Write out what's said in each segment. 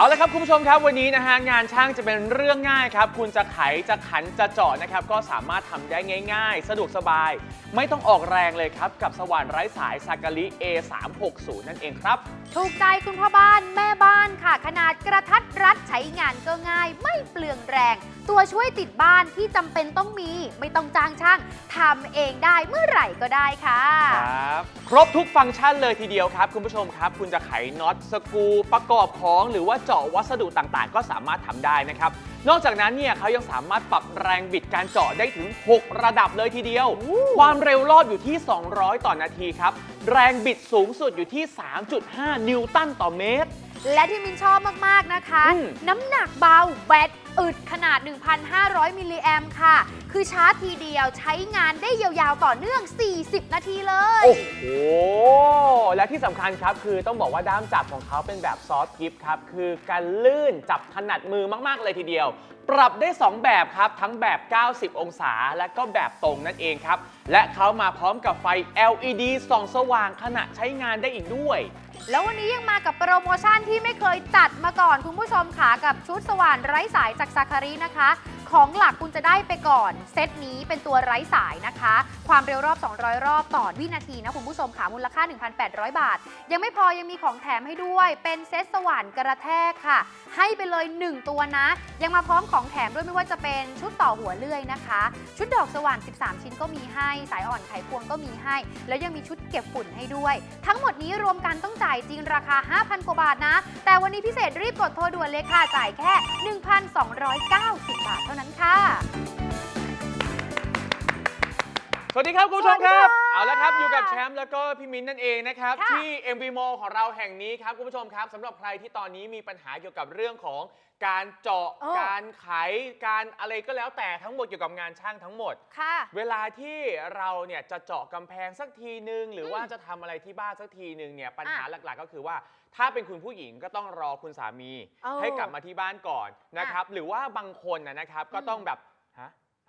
เอาละครับคุณผู้ชมครับวันนี้นะฮะงานช่างจะเป็นเรื่องง่ายครับ คุณจะไขจะขันจะเจาะนะครับ ก็สามารถทำได้ง่าย ๆ สะดวกสบาย ไม่ต้องออกแรงเลยครับ กับสว่านไร้สายซากาลิ A360 นั่นเองครับ ถูกใจคุณพ่อบ้านแม่บ้านค่ะ ขนาดกระทัดรัดใช้งานก็ง่าย ไม่เปลืองแรงตัวช่วยติดบ้านที่จำเป็นต้องมีไม่ต้องจ้างช่างทำเองได้เมื่อไหร่ก็ได้ค่ะ ครับครบทุกฟังก์ชันเลยทีเดียวครับ คุณผู้ชมครับ คุณจะไขน็อตสกรูประกอบของหรือว่าเจาะวัสดุต่างๆ ก็สามารถทำได้นะครับ นอกจากนั้นเนี่ยเขายังสามารถปรับแรงบิดการเจาะได้ถึง 6 ระดับเลยทีเดียว ความเร็วรอบอยู่ที่ 200 ต่อนาทีครับ แรงบิดสูงสุดอยู่ที่ 3.5 นิวตันต่อเมตร และที่มินชอบมาก ๆ นะคะ อืม น้ำหนักเบาแบตอึดขนาด 1,500 มิลลิแอมค่ะ คือชาร์จทีเดียวใช้งานได้ยาวๆ ต่อเนื่อง 40 นาทีเลย โอ้โห และที่สำคัญครับคือต้องบอกว่าด้ามจับของเขาเป็นแบบซอฟต์กิฟครับ คือการลื่นจับถนัดมือมาก ๆ เลยทีเดียว ปรับได้ 2 แบบครับ ทั้งแบบ 90 องศาและก็แบบตรงนั่นเองครับ และเขามาพร้อมกับไฟ LED ส่องสว่างขณะใช้งานได้อีกด้วย แล้ววันนี้ยังมากับโปรโมชั่นที่ไม่เคยจัดมาก่อนคุณผู้ชมค่ะกับชุดสว่านไร้สายจากซาคารีนะคะ ของหลักคุณจะได้ไปก่อน เซตนี้เป็นตัวไร้สายนะคะ ความเร็วรอบ 200 รอบต่อวินาทีนะคุณผู้ชมค่ะมูลค่า 1,800 บาท ยังไม่พอยังมีของแถมให้ด้วย เป็นเซตสว่านกระแทกค่ะ ให้ไปเลย 1 ตัวนะ ยังมาพร้อมของแถมด้วยไม่ว่าจะเป็นชุดต่อหัวเลื่อยนะคะ ชุดดอกสว่าน 13 ชิ้นก็มีให้ สายอ่อนไขควงก็มีให้ แล้วยังมีชุดเก็บฝุ่นให้ด้วย ทั้งหมดนี้รวมกันต้องจ่ายจริงราคา 5,000 กว่าบาทนะ แต่วันนี้พิเศษรีบกดโทรด่วนเลยค่ะจ่ายแค่ 1,290 บาทเท่านั้นค่ะ สวัสดีครับคุณผู้ชมครับ สวัสดีค่ะเอาละครับอยู่กับแชมป์แล้วก็พี่มิ้นท์นั่นเองนะครับค่ะที่ MV m o ของเราแห่งนี้ครับคุณผู้ชมครับสำหรับใครที่ตอนนี้มีปัญหาเกี่ยวกับเรื่องของการเจาะเออ การไขการอะไรก็แล้วแต่ทั้งหมดเกี่ยวกับงานช่างทั้งหมด ค่ะ เวลาที่เราเนี่ยจะเจาะกำแพงสักทีนึง หรืออมว่าจะทำอะไรที่บ้านสักทีนึงเนี่ยปัญหาอะหลักๆ ก็คือว่า ถ้าเป็นคุณผู้หญิงก็ต้องรอคุณสามี เออให้กลับมาที่บ้านก่อนนะครับ หรือว่าบางคนนะนะครับก็อืมต้องแบบฮะ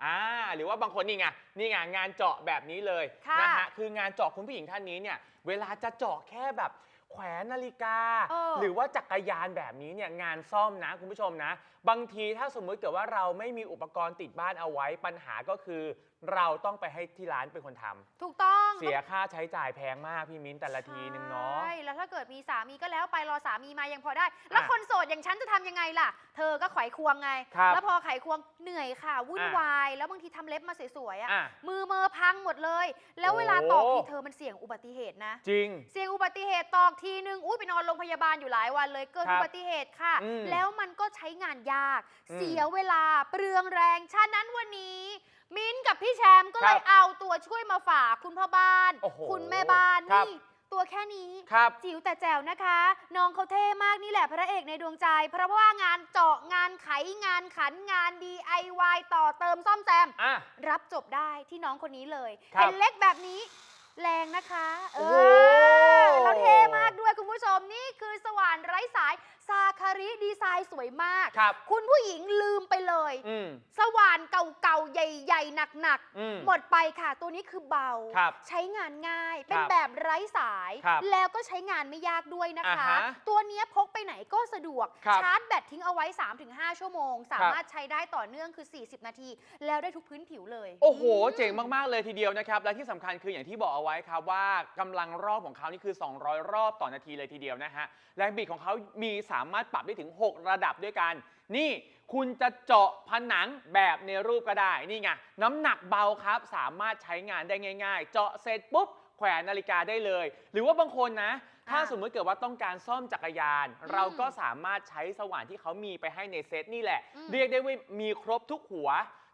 อ่าหรือว่าบางคนนี่ไงนี่ไงงานเจาะแบบนี้เลยค่ะนะฮะคืองานเจาะคุณผู้หญิงท่านนี้เนี่ยเวลาจะเจาะแค่แบบแขวนนาฬิกา เออ หรือว่าจักรยานแบบนี้เนี่ยงานซ่อมนะคุณผู้ชมนะ บางทีถ้าสมมุติเกิดว่าเราไม่มีอุปกรณ์ติดบ้านเอาไว้ปัญหาก็คือ เราต้องไปให้ที่ร้านเป็นคนทำถูกต้องเสียค่าใช้จ่ายแพงมากพี่มิ้นแต่ละทีนึงเนาะ ใช่แล้วถ้าเกิดมีสามีก็แล้วไปรอสามีมายังพอได้ แล้วอะคนโสดอย่างฉันจะทำยังไงล่ะ เธอก็ไขควงไง ครับแล้วพอไขควงเหนื่อยค่ะ วุ่นอะ วาย แล้วบางทีทำเล็บมาสวยๆอะอะ มือเมอพังหมดเลย แล้วเวลาตอกโอ้ ทีเธอมันเสี่ยงอุบัติเหตุนะ จริง เสี่ยงอุบัติเหตุตอกทีนึงอุ้ยไปนอนโรงพยาบาลอยู่หลายวันเลยเกิดครับอุบัติเหตุค่ะ อืมแล้วมันก็ใช้งานยาก อืม เสียเวลาเปลืองแรง ฉะนั้นวันนี้ มิ้นท์กับพี่แชมป์ก็เลครัยบเอาตัวช่วยมาฝากคุณพ่อบ้าน โอ้โหคุณแม่บ้านครับ นี่ตัวแค่นี้ ครับ จิ๋วแต่แจ๋วนะคะ น้องเขาเท่มากนี่แหละพระเอกในดวงใจ เพราะว่างานเจาะงานไขงานขันงาน DIY ต่อเติมซ่อมแซม อะ รับจบได้ที่น้องคนนี้เลยครับ เห็นเล็กแบบนี้ แรงนะคะ เอโอ้โหอแล้วเท่มากด้วยคุณผู้ชมนี่คือสว่านไร้สายซาคาริดีไซน์สวยมาก ครับคุณผู้หญิงลืมไปเลย อืม สว่านเก่าๆ ใหญ่ๆ หนักอืม ๆ หมดไปค่ะ ตัวนี้คือเบา ครับใช้งานง่าย เป็นครับแบบไร้สาย ครับแล้วก็ใช้งานไม่ยากด้วยนะคะ อ่าฮะตัวเนี้ยพกไปไหนก็สะดวก ครับชาร์จแบตทิ้งเอาไว้ 3-5 ชั่วโมง สามารถใช้ได้ต่อเนื่องคือ 40 นาที แล้วได้ทุกพื้นผิวเลย โอ้โหมเจ๋งมาก ๆ เลยทีเดียวนะครับ และที่สำคัญคืออย่างที่บอกเอาไว้ครับว่ากำลังรอบของเขานี่คือ 200 รอบต่อนาทีเลยทีเดียวนะฮะ แรงบิดของเขามีสามารถปรับได้ถึง 6 ระดับด้วยกันนี่คุณจะเจาะผนังแบบในรูปก็ได้ นี่ไง น้ำหนักเบาครับ สามารถใช้งานได้ง่าย ๆ เจาะเสร็จปุ๊บแขวนนาฬิกาได้เลย หรือว่าบางคนนะ ถ้าอะสมมติเกิดว่าต้องการซ่อมจักรยานอืมเราก็สามารถใช้สว่านที่เขามีไปให้ในเซตนี่แหละอืมเรียกได้ว่ามีครบทุกหัว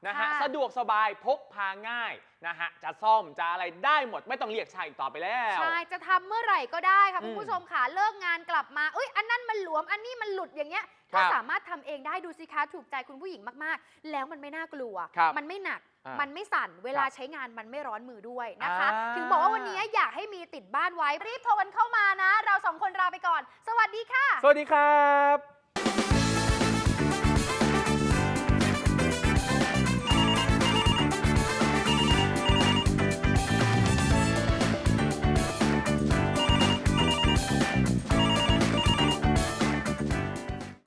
นะฮะ ค่ะสะดวกสบายพกพาง่ายนะฮะ จะซ่อมจะอะไรได้หมดไม่ต้องเรียกช่างอีกต่อไปแล้ว ใช่จะทำเมื่อไหร่ก็ได้ค่ะอืมคุณผู้ชมค่ะเลิกงานกลับมาเอ้ยอันนั้นมันหลวมอันนี้มันหลุดอย่างเงี้ยครัก็บสามารถทำเองได้ดูสิคะถูกใจคุณผู้หญิงมากๆ แล้วมันไม่น่ากลัว ครับมันไม่หนัก อ่ามัมันไม่สั่นเวลาครับใช้งานมันไม่ร้อนมือด้วยนะคะ อ่า ถึงบอกว่าวันนี้อยากให้มีติดบ้านไว้รีบโทรกันเข้ามานะ เราสองคนลาไปก่อน สวัสดีค่ะ สวัสดีครับ